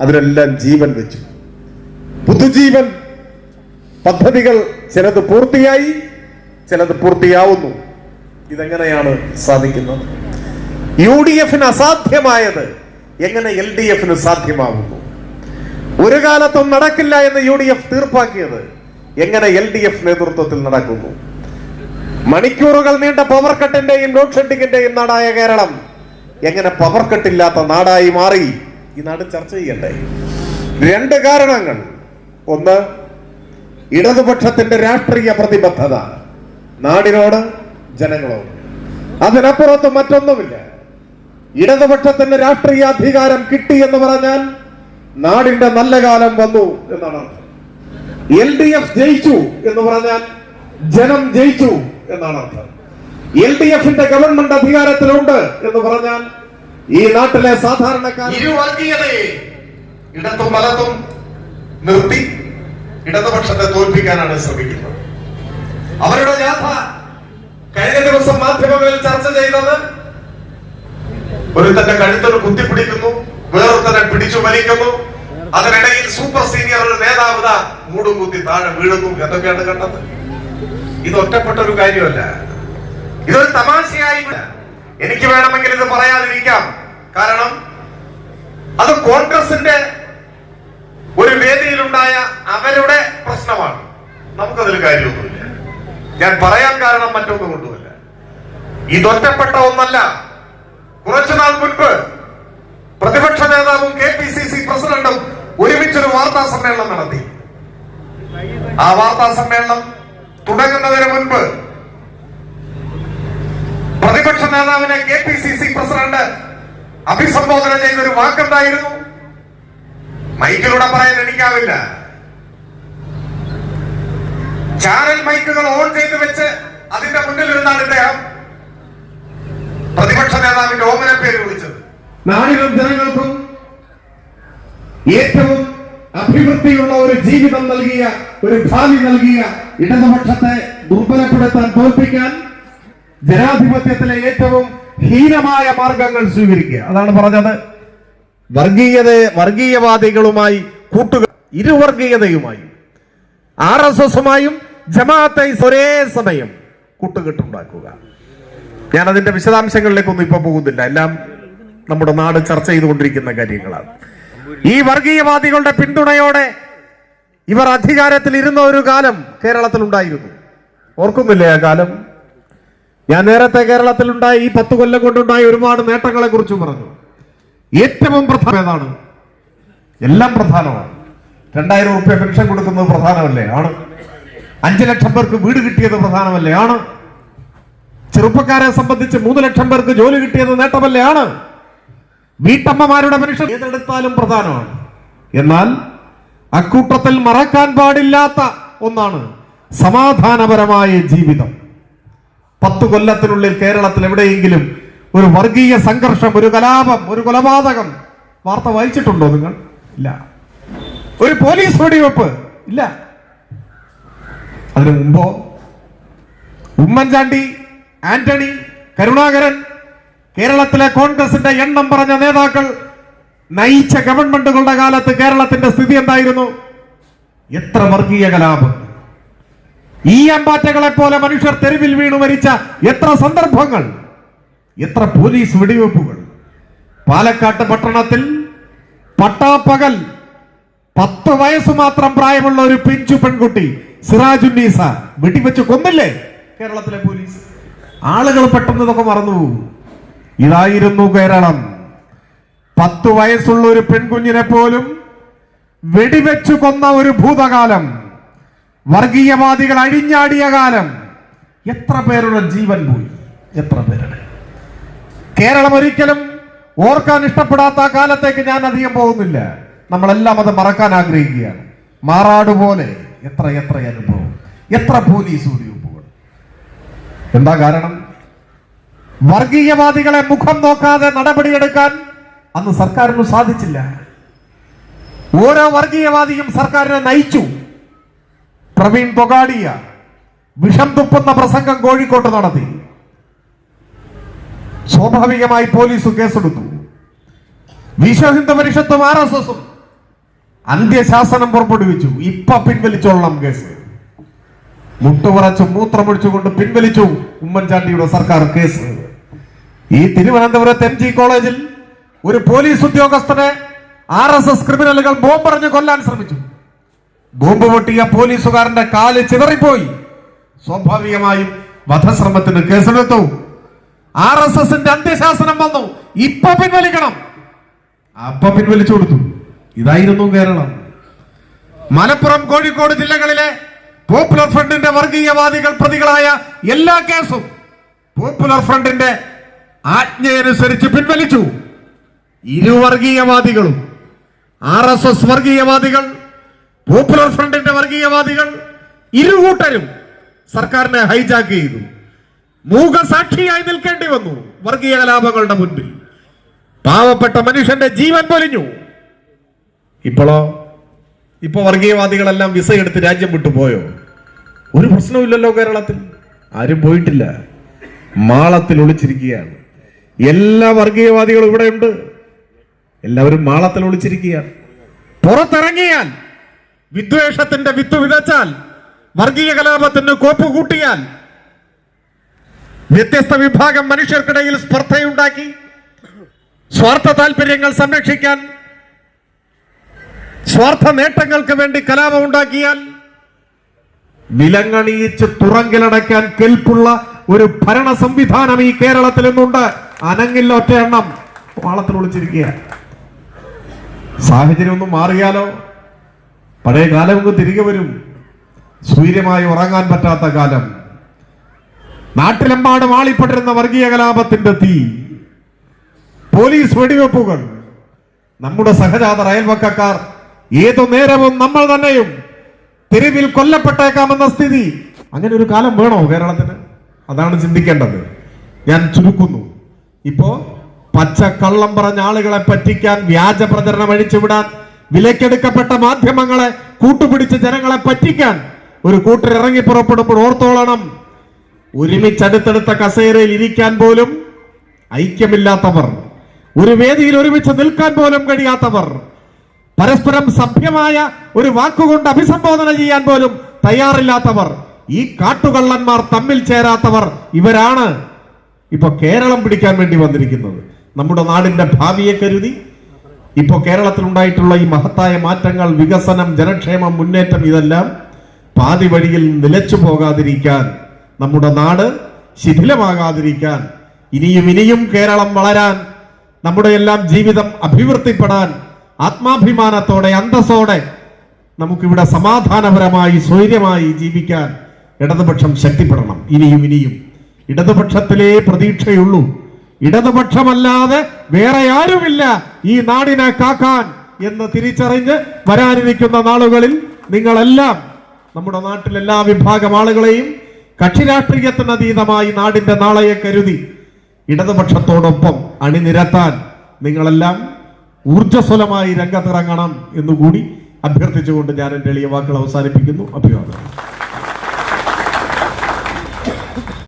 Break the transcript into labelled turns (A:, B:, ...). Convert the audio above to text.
A: അതിനെല്ലാം ജീവൻ വെച്ചു. പുതുജീവൻ പദ്ധതികൾ ചിലത് പൂർത്തിയായി ചിലത് പൂർത്തിയാവുന്നു. ഇതെങ്ങനെയാണ് സാധിക്കുന്നത്? യു ഡി എഫിന് അസാധ്യമായത് എങ്ങനെ എൽ ഡി എഫിന് സാധ്യമാവുന്നു? ഒരു കാലത്തും നടക്കില്ല എന്ന് യു ഡി എഫ് തീർപ്പാക്കിയത് എങ്ങനെ എൽ ഡി എഫ് നേതൃത്വത്തിൽ നടക്കുന്നു? മണിക്കൂറുകൾ നീണ്ട പവർ കട്ടിന്റെയും ലോഡ് ഷെഡിങ്ങിന്റെയും നാടായ കേരളം എങ്ങനെ പവർ കട്ടില്ലാത്ത നാടായി മാറി? ഈ നാട് ചർച്ച ചെയ്യണ്ടേ? രണ്ട് കാരണങ്ങൾ. ഒന്ന് ഇടതുപക്ഷത്തിന്റെ രാഷ്ട്രീയ പ്രതിബദ്ധത നാടിനോട് ജനങ്ങളോട്. അതിനപ്പുറത്ത് മറ്റൊന്നുമില്ല. ഇടതുപക്ഷത്തിന്റെ രാഷ്ട്രീയ അധികാരം കിട്ടി എന്ന് പറഞ്ഞാൽ നാടിന്റെ നല്ല കാലം വന്നു എന്നാണ് അർത്ഥം. എൽ ഡി എഫ് ജയിച്ചു എന്ന് പറഞ്ഞാൽ ജനം ജയിച്ചു എന്നാണ് അർത്ഥം. എൽ ഡി എഫിന്റെ ഗവൺമെന്റ് അധികാരത്തിലുണ്ട് എന്ന് പറഞ്ഞാൽ ഈ നാട്ടിലെ സാധാരണക്കാർ
B: ഇരുവർഗീയതയെ ഇടത്തും വലത്തും നിർത്തി ഇടതുപക്ഷത്തെ തോൽപ്പിക്കാനാണ് ശ്രമിക്കുന്നത്. അവരുടെ ജാഥ കഴിഞ്ഞ ദിവസം മാധ്യമങ്ങളിൽ ചർച്ച ചെയ്തത് ഒരുത്തന്റെ കഴുത്തൊരു കുത്തിപ്പിടിക്കുന്നു വേറൊരുത്തനെ പിടിച്ചു വലിക്കുന്നു. അതിനിടയിൽ സൂപ്പർ സീനിയർ ഒരു നേതാവ് മൂടും കുത്തി താഴെ വീഴുന്നു എന്തൊക്കെയാണ് കണ്ടത്. ഇത് ഒറ്റപ്പെട്ട ഒരു കാര്യമല്ല. ഇതൊരു തമാശയായി. എനിക്ക് വേണമെങ്കിൽ ഇത് പറയാതിരിക്കാം. കാരണം അത് കോൺഗ്രസിന്റെ ഒരു വേദിയിലുണ്ടായ അവരുടെ പ്രശ്നമാണ്. നമുക്കതിൽ കാര്യമൊന്നുമില്ല. ഞാൻ പറയാൻ കാരണം മറ്റൊന്നും കൊണ്ടുമല്ല. ഇതൊറ്റപ്പെട്ട ഒന്നല്ല. കുറച്ചുനാൾ മുൻപ് പ്രതിപക്ഷ നേതാവും കെ പി സി സി പ്രസിഡന്റും ഒരുമിച്ചൊരു വാർത്താ സമ്മേളനം നടത്തി. ആ വാർത്താ സമ്മേളനം തുടങ്ങുന്നതിന് മുൻപ് പ്രതിപക്ഷ നേതാവിനെ K P C C president അഭിസംബോധന ചെയ്ത ഒരു വാക്കെന്തായിരുന്നു മൈക്കിലൂടെ പറയാൻ എനിക്കാവില്ല. ചാനൽ മൈക്കുകൾ ഓൺ ചെയ്ത് വെച്ച് അതിന്റെ മുന്നിൽ ഇരുന്നാണ് ഇദ്ദേഹം പ്രതിപക്ഷ നേതാവിന്റെ ഓമന പേര് വിളിച്ചത്.
A: നാടിനും ജനങ്ങൾക്കും ഏറ്റവും അഭിവൃദ്ധിയുള്ള ഒരു ജീവിതം നൽകിയ ഒരു ഭാവി നൽകിയ ഇടതുപക്ഷത്തെ ദുർബലപ്പെടുത്താൻ തോൽപ്പിക്കാൻ ജനാധിപത്യത്തിലെ ഏറ്റവും ഹീനമായ മാർഗങ്ങൾ സ്വീകരിക്കുക. അതാണ് പറഞ്ഞത്. വർഗീയത വർഗീയവാദികളുമായി കൂട്ടുക ഇരുവർഗീയതയുമായി ആർ എസ് എസുമായും ജമാഅത്തെ ഒരേ സമയം കൂട്ടുകെട്ടുണ്ടാക്കുക. ഞാൻ അതിന്റെ വിശദാംശങ്ങളിലേക്കൊന്നും ഇപ്പൊ പോകുന്നില്ല. എല്ലാം നമ്മുടെ നാട് ചർച്ച ചെയ്തുകൊണ്ടിരിക്കുന്ന കാര്യങ്ങളാണ്. ഈ വർഗീയവാദികളുടെ പിന്തുണയോടെ ഇവർ അധികാരത്തിൽ ഇരുന്ന ഒരു കാലം കേരളത്തിൽ ഉണ്ടായിരുന്നു ഓർക്കുന്നില്ലേ ആ കാലം? ഞാൻ നേരത്തെ കേരളത്തിൽ ഉണ്ടായ ഈ പത്ത് കൊല്ലം കൊണ്ടുണ്ടായ ഒരുപാട് നേട്ടങ്ങളെ കുറിച്ച് പറഞ്ഞു. ഏറ്റവും പ്രധാനം ഏതാണ്? എല്ലാം പ്രധാനമാണ്. രണ്ടായിരം റുപ്യ പെൻഷൻ കൊടുക്കുന്നത് പ്രധാനമല്ലേ? ആണ്. അഞ്ചു ലക്ഷം പേർക്ക് വീട് കിട്ടിയത് പ്രധാനമല്ലേ? ആണ്. ചെറുപ്പക്കാരെ സംബന്ധിച്ച് മൂന്ന് ലക്ഷം പേർക്ക് ജോലി കിട്ടിയത് നേട്ടമല്ലേ? ആണ്. വീട്ടമ്മമാരുടെ പെൻഷൻ ഏതെടുത്താലും പ്രധാനമാണ്. എന്നാൽ അക്കൂട്ടത്തിൽ മറക്കാൻ പാടില്ലാത്ത ഒന്നാണ് സമാധാനപരമായ ജീവിതം. പത്തു കൊല്ലത്തിനുള്ളിൽ കേരളത്തിൽ എവിടെയെങ്കിലും ഒരു വർഗീയ സംഘർഷം ഒരു കലാപം ഒരു കൊലപാതകം വാർത്ത വായിച്ചിട്ടുണ്ടോ നിങ്ങൾ? ഇല്ല. ഒരു പോലീസ് വെടിവെപ്പ്? ഇല്ല. അതിനു മുമ്പോ? ഉമ്മൻചാണ്ടി ആന്റണി കരുണാകരൻ കേരളത്തിലെ കോൺഗ്രസിന്റെ എണ്ണം പറഞ്ഞ നേതാക്കൾ നയിച്ച ഗവൺമെന്റുകളുടെ കാലത്ത് കേരളത്തിന്റെ സ്ഥിതി എന്തായിരുന്നു? എത്ര വർഗീയ കലാപം? ഈ അമ്പാറ്റകളെ പോലെ മനുഷ്യർ തെരുവിൽ വീണു മരിച്ച എത്ര സന്ദർഭങ്ങൾ എത്ര പോലീസ് വെടിവെപ്പുകൾ. പാലക്കാട്ട് പട്ടണത്തിൽ പട്ടാപ്പകൽ പത്ത് വയസ്സ് മാത്രം പ്രായമുള്ള ഒരു പിഞ്ചു പെൺകുട്ടി സിറാജുന്നീസ വെടിവെച്ച് കൊന്നില്ലേ കേരളത്തിലെ പോലീസ്? ആളുകൾ പെട്ടെന്ന് ഇതൊക്കെ മറന്നുപോകും ഇതായിരുന്നു കേരളം. പത്ത് വയസ്സുള്ള ഒരു പെൺകുഞ്ഞിനെ പോലും വെടിവെച്ചു കൊന്ന ഒരു ഭൂതകാലം. വർഗീയവാദികൾ അഴിഞ്ഞാടിയ കാലം എത്ര പേരുടെ ജീവൻ പോയി? എത്ര പേരുടെ? കേരളം ഒരിക്കലും ഓർക്കാൻ ഇഷ്ടപ്പെടാത്ത കാലത്തേക്ക് ഞാൻ അധികം പോകുന്നില്ല. നമ്മളെല്ലാം അത് മറക്കാൻ ആഗ്രഹിക്കുകയാണ്. മാറാട് പോലെ എത്ര എത്ര അനുഭവം എത്ര പോലീസ് വെടിവെപ്പുകൾ എന്താ കാരണം? വർഗീയവാദികളെ മുഖം നോക്കാതെ നടപടിയെടുക്കാൻ അന്ന് സർക്കാരിന് സാധിച്ചില്ല. ഓരോ വർഗീയവാദിയും സർക്കാരിനെ നയിച്ചു. പ്രവീൺ പൊകാടിയ വിഷം തുപ്പുന്ന പ്രസംഗം കോഴിക്കോട്ട് നടത്തി. സ്വാഭാവികമായി പോലീസ് കേസെടുത്തു. വിശ്വഹിന്ദു പരിഷത്തും ആർ എസ് എസും അന്ത്യശാസനം പുറപ്പെടുവിച്ചു. ഇപ്പൊ പിൻവലിച്ചോളണം കേസ്. മുട്ടുപറച്ചു മൂത്രമൊഴിച്ചുകൊണ്ട് പിൻവലിച്ചു ഉമ്മൻചാണ്ടിയുടെ സർക്കാർ കേസ്. ഈ തിരുവനന്തപുരത്ത് എം ജി കോളേജിൽ ഒരു പോലീസ് ഉദ്യോഗസ്ഥനെ ആർ എസ് എസ് ക്രിമിനലുകൾ ബോംബെറിഞ്ഞ് കൊല്ലാൻ ശ്രമിച്ചു. ബോംബ് പൊട്ടിയ പോലീസുകാരന്റെ കാൽ ചിതറിപ്പോയി. സ്വാഭാവികമായും വധശ്രമത്തിന് കേസെടുത്തു. ആർ എസ് എസിന്റെ അന്ത്യശാസനം വന്നു. ഇപ്പൊ പിൻവലിക്കണം. അപ്പൊ പിൻവലിച്ചു കൊടുത്തു. ഇതായിരുന്നു കേരളം. മലപ്പുറം കോഴിക്കോട് ജില്ലകളിലെ പോപ്പുലർ ഫ്രണ്ടിന്റെ വർഗീയവാദികൾ പ്രതികളായ എല്ലാ കേസും പോപ്പുലർ ഫ്രണ്ടിന്റെ ആജ്ഞയനുസരിച്ച് പിൻവലിച്ചു. ഇരുവർഗീയവാദികളും ആർ എസ് എസ് വർഗീയവാദികൾ പോപ്പുലർ ഫ്രണ്ടിന്റെ വർഗീയവാദികൾ ഇരുകൂട്ടരും സർക്കാരിനെ ഹൈജാക്ക് ചെയ്തു. മൂകസാക്ഷിയായി നിൽക്കേണ്ടി വന്നു വർഗീയ കലാപങ്ങളുടെ മുൻപിൽ. പാവപ്പെട്ട മനുഷ്യന്റെ ജീവൻ പൊലിഞ്ഞു. ഇപ്പോഴോ ഇപ്പൊ വർഗീയവാദികളെല്ലാം വിസ എടുത്ത് രാജ്യം വിട്ടു പോയോ ഒരു പ്രശ്നവുമില്ലല്ലോ കേരളത്തിൽ. ആരും പോയിട്ടില്ല. മാളത്തിൽ ഒളിച്ചിരിക്കുകയാണ്. എല്ലാ വർഗീയവാദികളും ഇവിടെ ഉണ്ട്. എല്ലാവരും മാളത്തിൽ ഒളിച്ചിരിക്കുകയാണ്. പുറത്തിറങ്ങിയാൽ വിദ്വേഷത്തിന്റെ വിത്ത് വിതച്ചാൽ വർഗീയ കലാപത്തിന് കോപ്പ് കൂട്ടിയാൽ വ്യത്യസ്ത വിഭാഗം മനുഷ്യർക്കിടയിൽ സ്പർദ്ധയുണ്ടാക്കി സ്വാർത്ഥ താല്പര്യങ്ങൾ സംരക്ഷിക്കാൻ സ്വാർത്ഥ നേട്ടങ്ങൾക്ക് വേണ്ടി കലാപം ഉണ്ടാക്കിയാൽ വിലങ്ങണിയിച്ച് തുറങ്കിലടയ്ക്കാൻ കെൽപ്പുള്ള ഒരു ഭരണ സംവിധാനം ഈ കേരളത്തിൽ ഇന്നുണ്ട് അനങ്ങില്ല ഒറ്റ എണ്ണം വാളത്തിൽ ഒളിച്ചിരിക്കുക സാഹചര്യം ഒന്ന് മാറിയാലോ? പഴയ കാലം തിരികെ വരും. സൂര്യമായി ഉറങ്ങാൻ പറ്റാത്ത കാലം. നാട്ടിലെമ്പാടും ആളിപ്പെട്ടിരുന്ന വർഗീയ കലാപത്തിന്റെ തീ. പോലീസ് വെടിവെപ്പുകൾ. നമ്മുടെ സഹജാത അയൽവക്കക്കാർ ഏതു നേരവും നമ്മൾ തന്നെയും തെരുവിൽ കൊല്ലപ്പെട്ടേക്കാമെന്ന സ്ഥിതി. അങ്ങനെ ഒരു കാലം വേണോ കേരളത്തിന്? അതാണ് ചിന്തിക്കേണ്ടത്. ഞാൻ ചുരുക്കുന്നു. ഇപ്പോ പച്ചക്കള്ളം കള്ളം പറഞ്ഞ ആളുകളെ പറ്റിക്കാൻ വ്യാജ പ്രചരണം അഴിച്ചുവിടാൻ വിലക്കെടുക്കപ്പെട്ട മാധ്യമങ്ങളെ കൂട്ടുപിടിച്ച് ജനങ്ങളെ പറ്റിക്കാൻ ഒരു കൂട്ടർ ഇറങ്ങി പുറപ്പെടുമ്പോൾ ഓർത്തോളണം. ഒരുമിച്ചടുത്തടുത്ത കസേരയിൽ ഇരിക്കാൻ പോലും ഐക്യമില്ലാത്തവർ ഒരു വേദിയിൽ ഒരുമിച്ച് നിൽക്കാൻ പോലും കഴിയാത്തവർ പരസ്പരം സഭ്യമായ ഒരു വാക്കുകൊണ്ട് അഭിസംബോധന ചെയ്യാൻ പോലും തയ്യാറില്ലാത്തവർ ഈ കാട്ടുകള്ളന്മാർ തമ്മിൽ ചേരാത്തവർ ഇവരാണ്. ഇപ്പൊ കേരളം പിടിക്കാൻ വേണ്ടി വന്നിരിക്കുന്നത്. നമ്മുടെ നാടിന്റെ ഭാവിയെ കരുതി ഇപ്പൊ കേരളത്തിലുണ്ടായിട്ടുള്ള ഈ മഹത്തായ മാറ്റങ്ങൾ വികസനം ജനക്ഷേമം മുന്നേറ്റം ഇതെല്ലാം പാതി വഴിയിൽ നിലച്ചു പോകാതിരിക്കാൻ നമ്മുടെ നാട് ശിഥിലമാകാതിരിക്കാൻ ഇനിയും ഇനിയും കേരളം വളരാൻ നമ്മുടെ എല്ലാം ജീവിതം അഭിവൃദ്ധിപ്പെടാൻ ആത്മാഭിമാനത്തോടെ അന്തസ്സോടെ നമുക്കിവിടെ സമാധാനപരമായി സ്വൈര്യമായി ജീവിക്കാൻ ഇടതുപക്ഷം ശക്തിപ്പെടണം. ഇനിയും ഇനിയും ഇടതുപക്ഷത്തിലേ പ്രതീക്ഷയുള്ളൂ. ഇടതുപക്ഷമല്ലാതെ വേറെ ആരുമില്ല ഈ നാടിനെ കാക്കാൻ എന്ന് തിരിച്ചറിഞ്ഞ് വരാനിരിക്കുന്ന നാളുകളിൽ നിങ്ങളെല്ലാം നമ്മുടെ നാട്ടിലെ എല്ലാ വിഭാഗം ആളുകളെയും കക്ഷി രാഷ്ട്രീയത്തിന് അതീതമായി നാടിന്റെ നാളെയെ കരുതി ഇടതുപക്ഷത്തോടൊപ്പം അണിനിരത്താൻ നിങ്ങളെല്ലാം ഊർജസ്വലമായി രംഗത്തിറങ്ങണം എന്നുകൂടി അഭ്യർത്ഥിച്ചുകൊണ്ട് ഞാൻ എന്റെ എളിയ വാക്കുകൾ അവസാനിപ്പിക്കുന്നു. അഭിവാദനം.